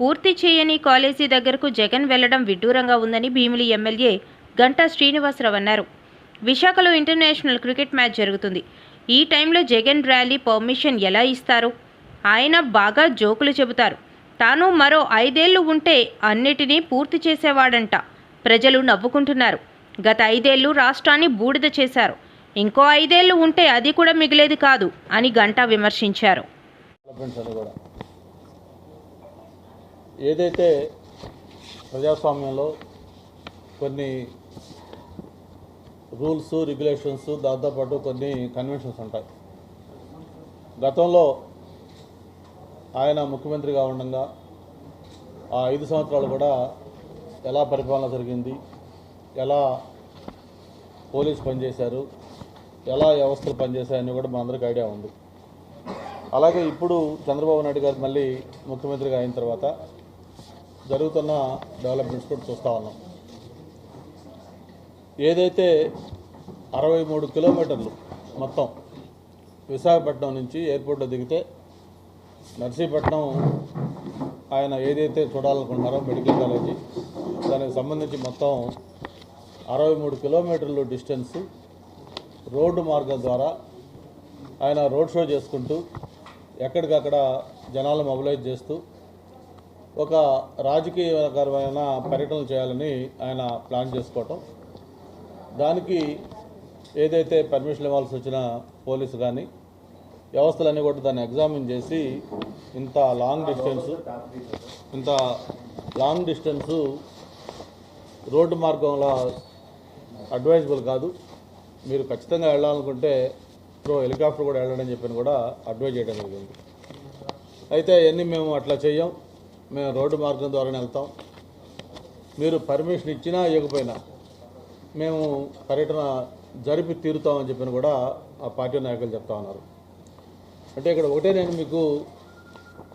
పూర్తి చేయని కాలేజీ దగ్గరకు జగన్ వెళ్ళడం విడ్డూరంగా ఉందని భీమిలి ఎమ్మెల్యే గంటా శ్రీనివాసరావు అన్నారు. విశాఖలో ఇంటర్నేషనల్ క్రికెట్ మ్యాచ్ జరుగుతుంది. ఈ టైంలో జగన్ ర్యాలీ పర్మిషన్ ఎలా ఇస్తారు? ఆయన బాగా జోకులు చెబుతారు. తాను మరో ఐదేళ్ళు ఉంటే అన్నిటినీ పూర్తి చేసేవాడంట. ప్రజలు నవ్వుకుంటున్నారు. గత ఐదేళ్ళు రాష్ట్రాన్ని బూడిద చేశారు. ఇంకో ఐదేళ్ళు ఉంటే అది కూడా మిగిలేది కాదు అని గంటా విమర్శించారు. ఏదైతే ప్రజాస్వామ్యంలో కొన్ని రూల్స్ రెగ్యులేషన్స్ దాంతోపాటు కొన్ని కన్వెన్షన్స్ ఉంటాయి. గతంలో ఆయన ముఖ్యమంత్రిగా ఉండగా ఆ ఐదు సంవత్సరాలు కూడా ఎలా పరిపాలన జరిగింది ఎలా పోలీస్ పనిచేశారు ఎలా వ్యవస్థలు పనిచేశాయని కూడా మనందరికీ ఐడియా ఉంది. అలాగే ఇప్పుడు చంద్రబాబు నాయుడు గారు మళ్ళీ ముఖ్యమంత్రిగా అయిన తర్వాత జరుగుతున్న డెవలప్మెంట్స్ కూడా చూస్తూ ఉన్నాం. ఏదైతే అరవై మూడు కిలోమీటర్లు మొత్తం విశాఖపట్నం నుంచి ఎయిర్పోర్ట్లో దిగితే నర్సీపట్నం ఆయన ఏదైతే చూడాలనుకుంటున్నారో మెడికల్ కాలేజీ దానికి సంబంధించి మొత్తం అరవై మూడు కిలోమీటర్లు డిస్టెన్స్ రోడ్డు మార్గం ద్వారా ఆయన రోడ్ షో చేసుకుంటూ ఎక్కడికక్కడ జనాలు మొబిలైజ్ చేస్తూ ఒక రాజకీయకరమైన పర్యటనలు చేయాలని ఆయన ప్లాన్ చేసుకోవటం. దానికి ఏదైతే పర్మిషన్ ఇవ్వాల్సి వచ్చిన పోలీసు కానీ వ్యవస్థలన్నీ కూడా దాన్ని ఎగ్జామిన్ చేసి ఇంత లాంగ్ డిస్టెన్స్ ఇంత లాంగ్ డిస్టెన్సు రోడ్డు మార్గంలో అడ్వైజబుల్ కాదు. మీరు ఖచ్చితంగా వెళ్ళాలనుకుంటే త్రో హెలికాప్టర్ కూడా వెళ్ళాలని చెప్పని కూడా అడ్వైజ్ చేయడం జరిగింది. అయితే అవన్నీ మేము అట్లా చెయ్యం మేము రోడ్డు మార్గం ద్వారానే వెళ్తాం. మీరు పర్మిషన్ ఇచ్చినా ఇవ్వకపోయినా మేము పర్యటన జరిపి తీరుతామని చెప్పిన కూడా ఆ పార్టీ నాయకులు చెప్తా ఉన్నారు. అంటే ఇక్కడ ఒకటే నేను మీకు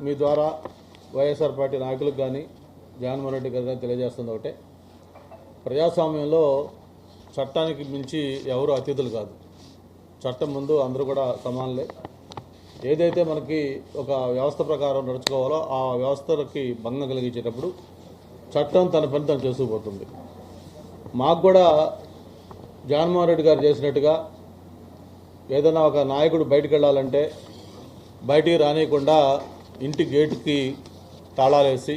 మీ ద్వారా వైఎస్ఆర్ పార్టీ నాయకులకు కానీ జగన్మోహన్ రెడ్డి గారు కానీ తెలియజేస్తుంది ఒకటే. ప్రజాస్వామ్యంలో చట్టానికి మించి ఎవరు అతిథులు కాదు. చట్టం ముందు అందరూ కూడా సమానులే. ఏదైతే మనకి ఒక వ్యవస్థ ప్రకారం నడుచుకోవాలో ఆ వ్యవస్థలకి భంగం కలిగించేటప్పుడు చట్టం తన పని తను చేసుకుపోతుంది మాకు కూడా జగన్మోహన్ రెడ్డి గారు చేసినట్టుగా ఏదైనా ఒక నాయకుడు బయటికి వెళ్ళాలంటే బయటికి రానియకుండా ఇంటి గేటుకి తాళాలేసి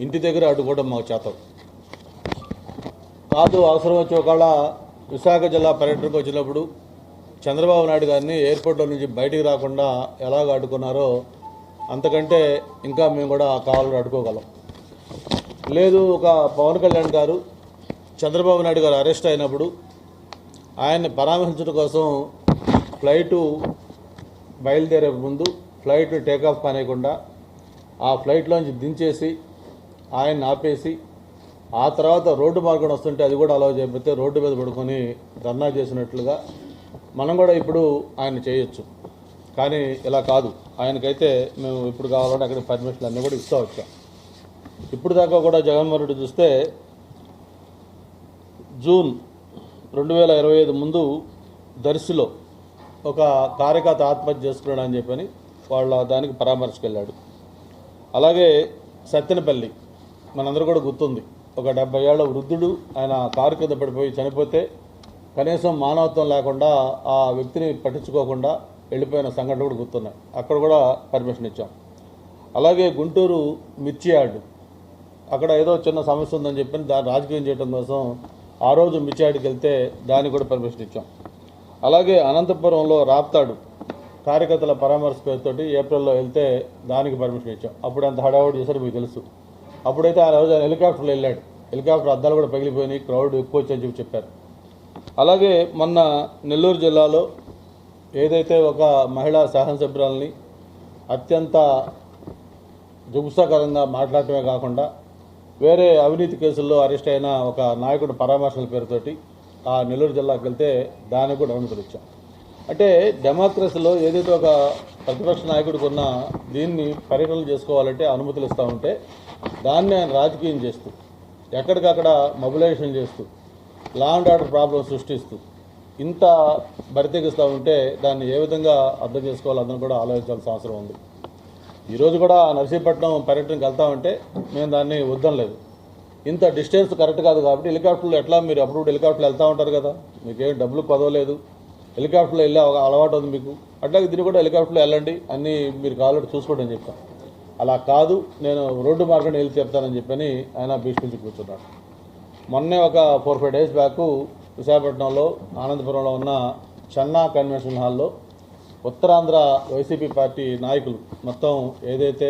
ఇంటి దగ్గర అడ్డుకోవడం మాకు చేతం. కాదు అవసరం వచ్చి ఒకవేళ విశాఖ జిల్లా పర్యటనకు వచ్చినప్పుడు చంద్రబాబు నాయుడు గారిని ఎయిర్పోర్ట్లో నుంచి బయటికి రాకుండా ఎలాగ అడ్డుకున్నారో అంతకంటే ఇంకా మేము కూడా కావాలని అడ్డుకోగలం. లేదు ఒక పవన్ కళ్యాణ్ గారు చంద్రబాబు నాయుడు గారు అరెస్ట్ అయినప్పుడు ఆయన్ని పరామర్శించడం కోసం ఫ్లైటు బయలుదేరే ముందు ఫ్లైట్ టేకాఫ్ కానియకుండా ఆ ఫ్లైట్లోంచి దించేసి ఆయన్ని ఆపేసి ఆ తర్వాత రోడ్డు మార్గం వస్తుంటే అది కూడా అలౌ చేయకపోతే రోడ్డు మీద పడుకొని ధర్నా చేసినట్లుగా మనం కూడా ఇప్పుడు ఆయన చేయొచ్చు. కానీ ఇలా కాదు. ఆయనకైతే మేము ఇప్పుడు కావాలంటే అక్కడ పర్మిషన్లు అన్నీ కూడా ఇస్తూ వచ్చాం. ఇప్పుడు దాకా కూడా జగన్మోహన్ రెడ్డి చూస్తే జూన్ రెండు వేల ఇరవై ఐదు ముందు దర్శిలో ఒక కార్యకర్త ఆత్మహత్య చేసుకున్నాడు అని చెప్పని వాళ్ళ దానికి పరామర్శకెళ్ళాడు. అలాగే సత్తెనపల్లి మనందరూ కూడా గుర్తుంది. ఒక డెబ్బై ఏళ్ళ వృద్ధుడు ఆయన కారు కింద పడిపోయి చనిపోతే కనీసం మానవత్వం లేకుండా ఆ వ్యక్తిని పట్టించుకోకుండా వెళ్ళిపోయిన సంఘటన కూడా గుర్తున్నాయి. అక్కడ కూడా పర్మిషన్ ఇచ్చాం. అలాగే గుంటూరు మిర్చి యార్డు. అక్కడ ఏదో చిన్న సమస్య ఉందని చెప్పి దాన్ని రాజకీయం చేయడం కోసం ఆ రోజు మిర్చి యార్డుకి వెళ్తే దానికి కూడా పర్మిషన్ ఇచ్చాం. అలాగే అనంతపురంలో రాప్తాడు కార్యకర్తల పరామర్శ పేరుతోటి ఏప్రిల్లో వెళ్తే దానికి పర్మిషన్ ఇచ్చాం. అప్పుడు అంత హడావుడి చేశారు మీకు తెలుసు. అప్పుడైతే ఆ రోజు హెలికాప్టర్లో వెళ్ళాడు. హెలికాప్టర్ అద్దాలు కూడా పగిలిపోయినాయి. క్రౌడ్ ఎక్కువ వచ్చని చెప్పి చెప్పారు. అలాగే మొన్న నెల్లూరు జిల్లాలో ఏదైతే ఒక మహిళా శాసనసభ్యురాలని అత్యంత జుగుప్సాకరంగా మాట్లాడటమే కాకుండా వేరే అవినీతి కేసుల్లో అరెస్ట్ అయిన ఒక నాయకుడు పరామర్శల పేరుతోటి ఆ నెల్లూరు జిల్లాకి వెళ్తే దానికి కూడా అనుమతులు అంటే డెమోక్రసీలో ఏదైతే ఒక ప్రతిపక్ష నాయకుడికి ఉన్న దీన్ని పర్యటనలు చేసుకోవాలంటే అనుమతులు ఇస్తూ ఉంటే దాన్ని ఆయన రాజకీయం చేస్తూ ఎక్కడికక్కడ మొబిలైజేషన్ చేస్తూ లా అండ్ ఆర్డర్ ప్రాబ్లం సృష్టిస్తూ. ఇంత బరితెగిస్తూ ఉంటే దాన్ని ఏ విధంగా అర్థం చేసుకోవాలో కూడా ఆలోచించాల్సిన అవసరం ఉంది. ఈరోజు కూడా నర్సీపట్నం పర్యటనకి వెళ్తామంటే మేము దాన్ని వద్దనలేదు. ఇంత డిస్టెన్స్ కరెక్ట్ కాదు కాబట్టి హెలికాప్టర్లు ఎట్లా మీరు అప్పుడు హెలికాప్టర్లు వెళ్తూ ఉంటారు కదా? మీకేం డబ్బులు పదవలేదు హెలికాప్టర్లో వెళ్ళే ఒక అలవాటు ఉంది మీకు. అట్లాగే దీన్ని కూడా హెలికాప్టర్లో వెళ్ళండి. అన్నీ మీరు కావాలంటే చూసుకోండి అని చెప్పాను. అలా కాదు నేను రోడ్డు మార్గం వెళ్ళి చెప్తానని చెప్పని ఆయన భీష్మించి కూర్చున్నాడు. మొన్నే ఒక ఫోర్ ఫైవ్ డేస్ బ్యాక్ విశాఖపట్నంలో ఆనందపురంలో ఉన్న చెన్నా కన్వెన్షన్ హాల్లో ఉత్తరాంధ్ర వైసీపీ పార్టీ నాయకులు మొత్తం ఏదైతే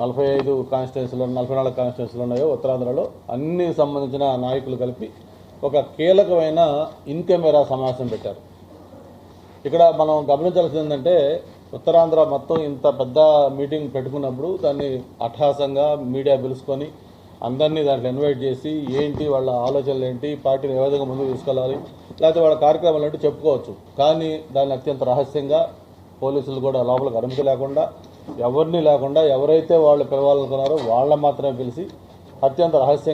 నలభై ఐదు కాన్స్టిట్యున్సీలు నలభై నాలుగు కాన్స్టిట్యున్సీలు ఉన్నాయో ఉత్తరాంధ్రలో అన్ని సంబంధించిన నాయకులు కలిపి ఒక కీలకమైన ఇన్ కెమెరా సమావేశం పెట్టారు. ఇక్కడ మనం గమనించాల్సింది ఏంటంటే ఉత్తరాంధ్ర మొత్తం ఇంత పెద్ద మీటింగ్ పెట్టుకున్నప్పుడు దాన్ని అట్టహాసంగా మీడియా పిలుచుకొని అందరినీ దాంట్లో ఇన్వైట్ చేసి ఏంటి వాళ్ళ ఆలోచనలు ఏంటి పార్టీని ఏ విధంగా ముందుకు తీసుకెళ్ళాలి లేకపోతే వాళ్ళ కార్యక్రమాలు అంటే చెప్పుకోవచ్చు. కానీ దాన్ని అత్యంత రహస్యంగా పోలీసులు కూడా లోపలికి అనుమతి లేకుండా ఎవరిని లేకుండా ఎవరైతే వాళ్ళు పిలవాలనుకున్నారో వాళ్ళని మాత్రమే పిలిచి అత్యంత రహస్యంగా